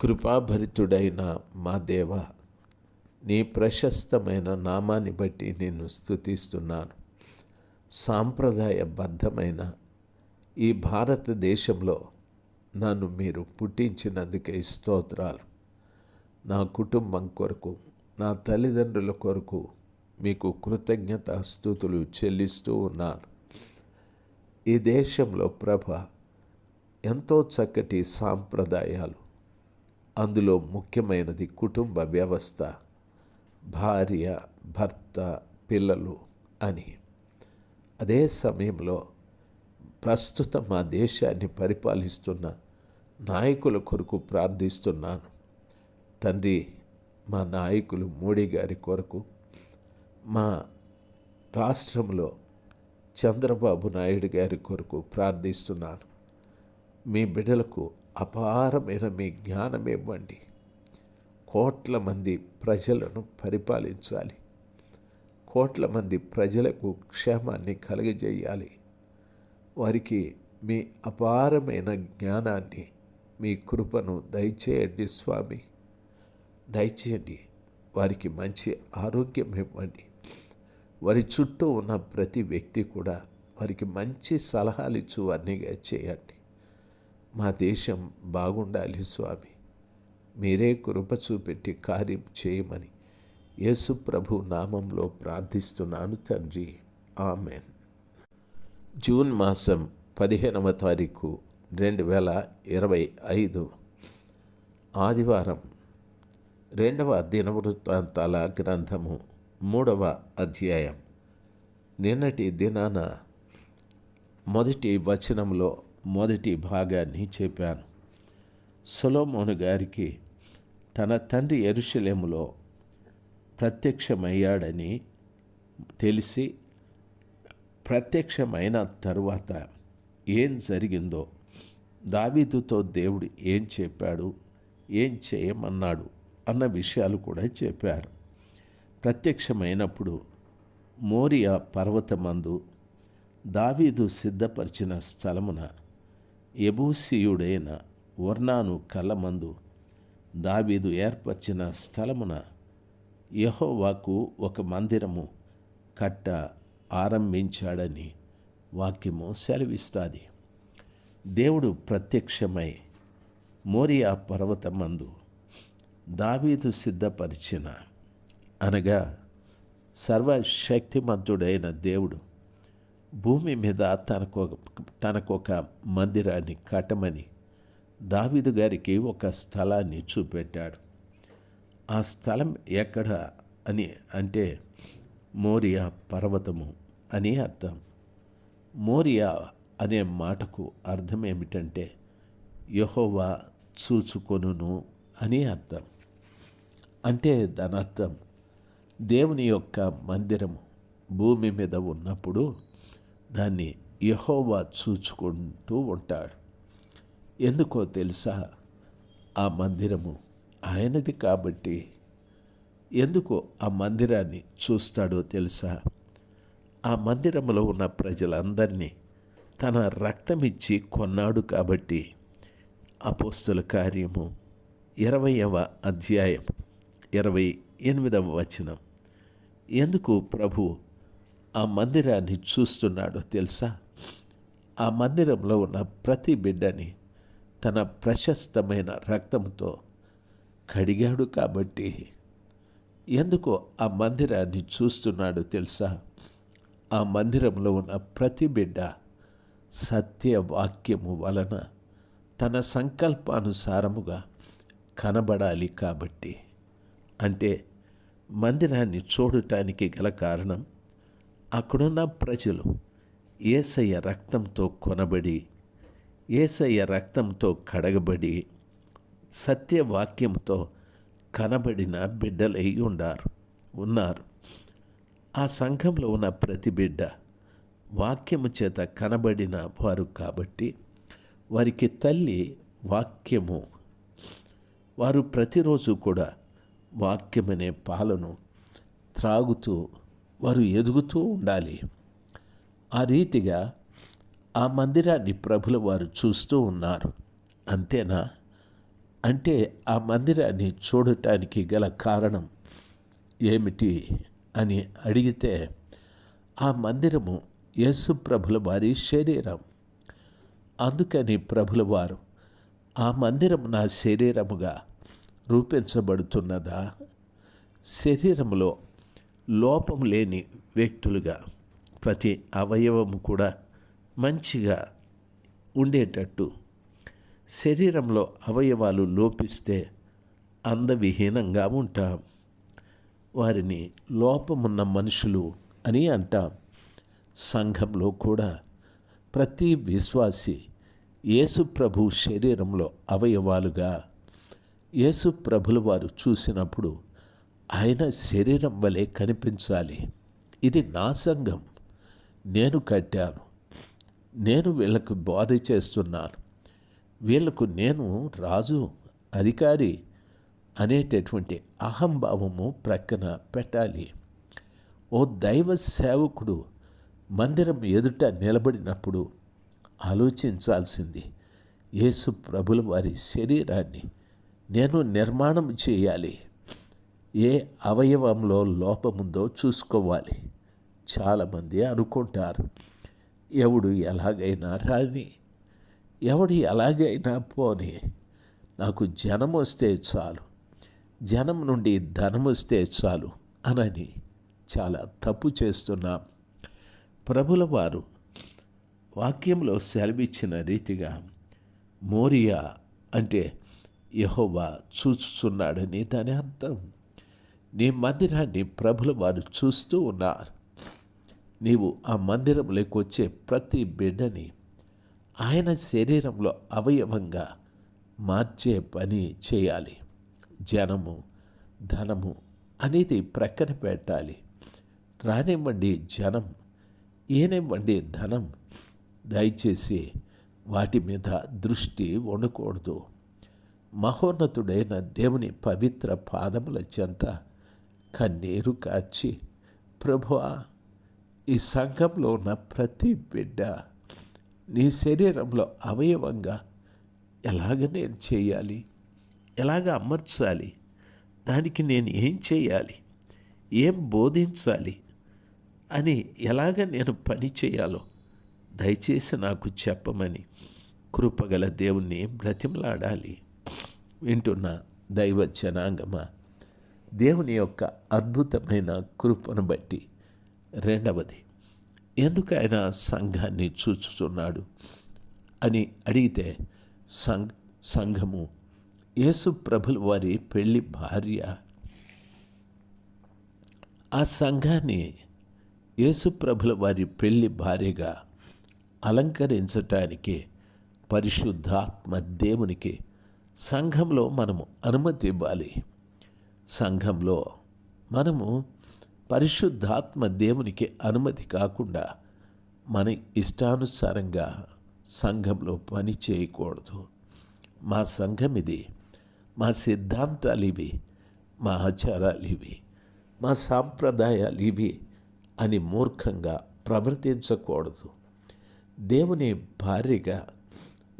కృపాభరితుడైన మా దేవ నీ ప్రశస్తమైన నామాన్ని బట్టి నేను స్థుతిస్తున్నాను సాంప్రదాయబద్ధమైన ఈ భారతదేశంలో నన్ను మీరు పుట్టించినందుకే స్తోత్రాలు. నా కుటుంబం కొరకు నా తల్లిదండ్రుల కొరకు మీకు కృతజ్ఞత స్థుతులు చెల్లిస్తూ ఉన్నాను. ఈ దేశంలో ప్రభ ఎంతో చక్కటి సాంప్రదాయాలు అందులో ముఖ్యమైనది కుటుంబ వ్యవస్థ భార్య భర్త పిల్లలు అని. అదే సమయంలో ప్రస్తుతం మా దేశాన్ని పరిపాలిస్తున్న నాయకుల కొరకు ప్రార్థిస్తున్నాను. తండ్రి మా నాయకులు మోడీ గారి కొరకు మా రాష్ట్రంలో చంద్రబాబు నాయుడు గారి కొరకు ప్రార్థిస్తున్నాను. మీ బిడ్డలకు అపారమైన మీ జ్ఞానం ఇవ్వండి. కోట్ల మంది ప్రజలను పరిపాలించాలి. కోట్ల మంది ప్రజలకు క్షేమాన్ని కలుగజేయాలి. వారికి మీ అపారమైన జ్ఞానాన్ని మీ కృపను దయచేయండి స్వామి. దయచేయండి. వారికి మంచి ఆరోగ్యం ఇవ్వండి. వారి చుట్టూ ఉన్న ప్రతి వ్యక్తి కూడా వారికి మంచి సలహాలు ఇచ్చు అన్నీగా చేయండి. మా దేశం బాగుండాలి స్వామి. మీరే కృప చూపెట్టి కార్యం చేయమని యేసు ప్రభు నామంలో ప్రార్థిస్తున్నాను తండ్రి. ఆమెన్. జూన్ మాసం పదిహేనవ తారీఖు రెండు వేల ఇరవై ఐదు. ఆదివారం రెండవ దినవృత్తాంతాల గ్రంథము మూడవ అధ్యాయం. నిన్నటి దినాన మొదటి వచనంలో మొదటి భాగాన్ని చెప్పాను. సొలోమోను గారికి తన తండ్రి ఎరుషలేములో ప్రత్యక్షమయ్యాడని తెలిసి ప్రత్యక్షమైన తరువాత ఏం జరిగిందో దావీదుతో దేవుడు ఏం చెప్పాడు ఏం చేయమన్నాడు అన్న విషయాలు కూడా చెప్పారు. ప్రత్యక్షమైనప్పుడు మోరియా పర్వతమందు దావీదు సిద్ధపరిచిన స్థలమున ఎబూసియుడైన వర్ణాను కలమందు దావీదు ఏర్పరిచిన స్థలమున యహోవాకు ఒక మందిరము కట్ట ఆరంభించాడని వాక్యము సెలవిస్తుంది. దేవుడు ప్రత్యక్షమై మోరియా పర్వతమందు దావీదు సిద్ధపరిచిన అనగా సర్వశక్తిమంతుడైన దేవుడు భూమి మీద తనకు తనకొక మందిరాన్ని కట్టమని దావీదు గారికి ఒక స్థలాన్ని చూపెట్టాడు. ఆ స్థలం ఎక్కడ అని అంటే మోరియా పర్వతము అని అర్థం. మోరియా అనే మాటకు అర్థం ఏమిటంటే యహోవా చూచుకొనును అని అర్థం. అంటే దాని అర్థం దేవుని యొక్క మందిరము భూమి మీద ఉన్నప్పుడు దాన్ని యహోవా చూచుకుంటూ ఉంటాడు. ఎందుకో తెలుసా? ఆ మందిరము ఆయనది కాబట్టి. ఎందుకు ఆ మందిరాన్ని చూస్తాడో తెలుసా? ఆ మందిరంలో ఉన్న ప్రజలందరినీ తన రక్తమిచ్చి కొన్నాడు కాబట్టి. అపోస్తుల కార్యము ఇరవయవ అధ్యాయం ఇరవై ఎనిమిదవ వచనం. ఎందుకు ప్రభు ఆ మందిరాన్ని చూస్తున్నాడో తెలుసా? ఆ మందిరంలో ఉన్న ప్రతి బిడ్డని తన ప్రశస్తమైన రక్తంతో కడిగాడు కాబట్టి ఎందుకో ఆ మందిరాన్ని చూస్తున్నాడు తెలుసా? ఆ మందిరంలో ఉన్న ప్రతి బిడ్డ సత్యవాక్యము వలన తన సంకల్పానుసారముగా కనబడాలి కాబట్టి. అంటే మందిరాన్ని చూడటానికి గల కారణం అక్కడున్న ప్రజలు ఏసయ్య రక్తంతో కొనబడి ఏసయ్య రక్తంతో కడగబడి సత్యవాక్యంతో కనబడిన బిడ్డలై ఉండారు ఉన్నారు. ఆ సంఘంలో ఉన్న ప్రతి బిడ్డ వాక్యము చేత కనబడిన వారు కాబట్టి వారికి తల్లి వాక్యము. వారు ప్రతిరోజు కూడా వాక్యమనే పాలను త్రాగుతూ వారు ఎదుగుతూ ఉండాలి. ఆ రీతిగా ఆ మందిరాన్ని ప్రభుల వారు చూస్తూ ఉన్నారు. అంతేనా? అంటే ఆ మందిరాన్ని చూడటానికి గల కారణం ఏమిటి అని అడిగితే ఆ మందిరము యేసు ప్రభుల వారి శరీరం. అందుకని ప్రభుల వారు ఆ మందిరం నా శరీరముగా రూపించబడుతున్నదా? శరీరములో లోపం లేని వ్యక్తులుగా ప్రతి అవయవము కూడా మంచిగా ఉండేటట్టు శరీరంలో అవయవాలు లోపిస్తే అందవిహీనంగా ఉంటాం. వారిని లోపమున్న మనుషులు అని అంటాం. సంఘంలో కూడా ప్రతి విశ్వాసి యేసుప్రభు శరీరంలో అవయవాలుగా యేసుప్రభులు వారు చూసినప్పుడు ఆయన శరీరం వలె కనిపించాలి. ఇది నా సంఘం. నేను కట్టాను. నేను వీళ్ళకు బోధ చేస్తున్నాను. వీళ్ళకు నేను రాజు అధికారి అనేటటువంటి అహంభావము ప్రక్కన పెట్టాలి. ఓ దైవ సేవకుడు మందిరం ఎదుట నిలబడినప్పుడు ఆలోచించాల్సింది యేసు ప్రభుల వారి శరీరాన్ని నేను నిర్మాణం చేయాలి. ఏ అవయవంలో లోపముందో చూసుకోవాలి. చాలామంది అనుకుంటారు ఎవడు ఎలాగైనా రాని ఎవడు ఎలాగైనా పోని నాకు జనం వస్తే చాలు జనం నుండి ధనం వస్తే చాలు అనని చాలా తప్పు చేస్తున్నాం. ప్రభుల వారు వాక్యంలో సెలవిచ్చిన రీతిగా మోరియా అంటే యహోవా చూస్తున్నాడని దాని అర్థం. నీ మందిరాన్ని ప్రభుల వారు చూస్తూ ఉన్నారు. నీవు ఆ మందిరంలోకి వచ్చే ప్రతి బిడ్డని ఆయన శరీరంలో అవయవంగా మార్చే పని చేయాలి. జనము ధనము అనేది ప్రక్కన పెట్టాలి. రానివ్వండి జనం ఏనివ్వండి ధనం. దయచేసి వాటి మీద దృష్టి ఉండకూడదు. మహోన్నతుడైన దేవుని పవిత్ర పాదముల చెంత కన్నీరు కాచి ప్రభువా ఈ సంఘంలో ఉన్న ప్రతి బిడ్డ నీ శరీరంలో అవయవంగా ఎలాగ నేను చేయాలి? ఎలాగ అమర్చాలి? దానికి నేను ఏం చేయాలి? ఏం బోధించాలి? అని ఎలాగ నేను పని చేయాలో దయచేసి నాకు చెప్పమని కృపగల దేవుణ్ణి బ్రతిమలాడాలి. వింటున్న దైవ జనాంగమా దేవుని యొక్క అద్భుతమైన కృపను బట్టి రెండవది ఎందుకు ఆయన సంఘాన్ని చూచుతున్నాడు అని అడిగితే సంఘ సంఘము యేసు ప్రభుల వారి పెళ్ళి భార్య. ఆ సంఘాన్ని యేసు ప్రభుల వారి పెళ్ళి భార్యగా అలంకరించటానికి పరిశుద్ధాత్మ దేవునికి సంఘంలో మనము అనుమతి ఇవ్వాలి. సంఘంలో మనము పరిశుద్ధాత్మ దేవునికి అనుమతి కాకుండా మన ఇష్టానుసారంగా సంఘంలో పని చేయకూడదు. మా సంఘం ఇది మా సిద్ధాంతాలు ఇవి మా ఆచారాలు ఇవి మా సాంప్రదాయాలు ఇవి అని మూర్ఖంగా ప్రవర్తించకూడదు. దేవుని భార్యగా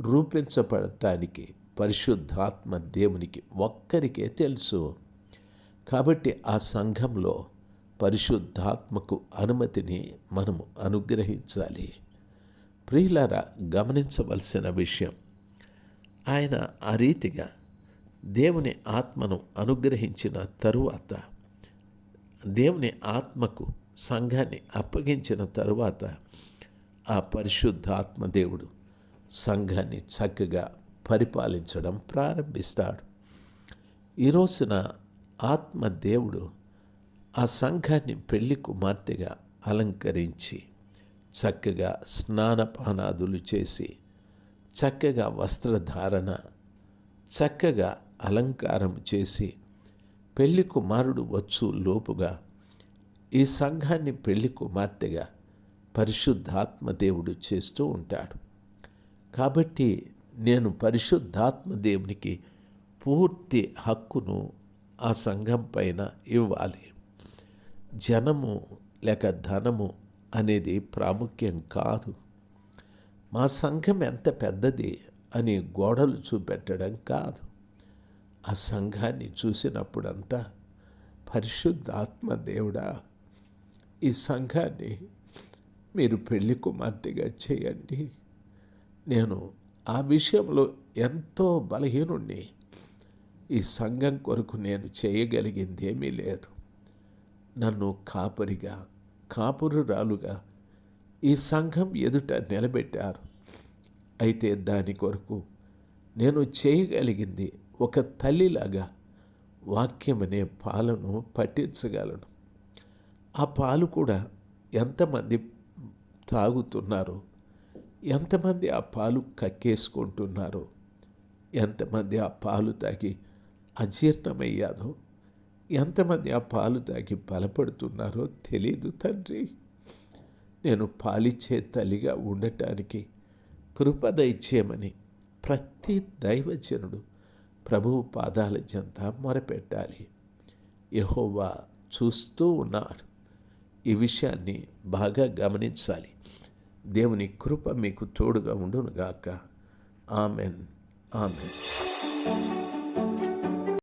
రూపించబడటానికి పరిశుద్ధాత్మ దేవునికి ఒక్కరికే తెలుసు. కాబట్టి ఆ సంఘంలో పరిశుద్ధాత్మకు అనుమతిని మనము అనుగ్రహించాలి. ప్రియులారా గమనించవలసిన విషయం ఆయన ఆ రీతిగా దేవుని ఆత్మను అనుగ్రహించిన తరువాత దేవుని ఆత్మకు సంఘాన్ని అప్పగించిన తరువాత ఆ పరిశుద్ధాత్మ దేవుడు సంఘాన్ని చక్కగా పరిపాలించడం ప్రారంభిస్తాడు. ఈ రోజున ఆత్మ దేవుడు ఆ సంఘాన్ని పెళ్ళి కుమార్తెగా అలంకరించి చక్కగా స్నానపానాదులు చేసి చక్కగా వస్త్రధారణ చక్కగా అలంకారం చేసి పెళ్ళి కుమారుడు వచ్చు లోపుగా ఈ సంఘాన్ని పెళ్ళి కుమార్తెగా పరిశుద్ధాత్మ దేవుడు చేస్తూ ఉంటాడు. కాబట్టి నేను పరిశుద్ధాత్మ దేవునికి పూర్తి హక్కును ఆ సంఘం పైన ఇవ్వాలి. జనము లేక ధనము అనేది ప్రాముఖ్యం కాదు. మా సంఘం ఎంత పెద్దది అని గోడలు చూపెట్టడం కాదు. ఆ సంఘాన్ని చూసినప్పుడంతా పరిశుద్ధాత్మ దేవుడా ఈ సంఘాన్ని మీరు పెళ్ళి కుమార్తెగా చేయండి. నేను ఆ విషయంలో ఎంతో బలహీనుణ్ణి. ఈ సంఘం కొరకు నేను చేయగలిగింది ఏమీ లేదు. నన్ను కాపరిగా కాపురురాలుగా ఈ సంఘం ఎదుట నిలబెట్టారు. అయితే దాని కొరకు నేను చేయగలిగింది ఒక తల్లిలాగా వాక్యం అనే పాలను పట్టించగలను. ఆ పాలు కూడా ఎంతమంది త్రాగుతున్నారో ఎంతమంది ఆ పాలు కక్కేసుకుంటున్నారో ఎంతమంది ఆ పాలు తాగి అజీర్ణమయ్యారో ఎంతమంది ఆ పాలు తాగి బలపడుతున్నారో తెలీదు తండ్రి. నేను పాలిచ్చే తల్లిగా ఉండటానికి కృప దయచేయమని ప్రతి దైవజనుడు ప్రభువు పాదాల చెంత మొరపెట్టాలి. యహోవా చూస్తూ ఉన్నాడు. ఈ విషయాన్ని బాగా గమనించాలి. దేవుని కృప మీకు తోడుగా ఉండునుగాక. ఆమెన్. ఆమెన్.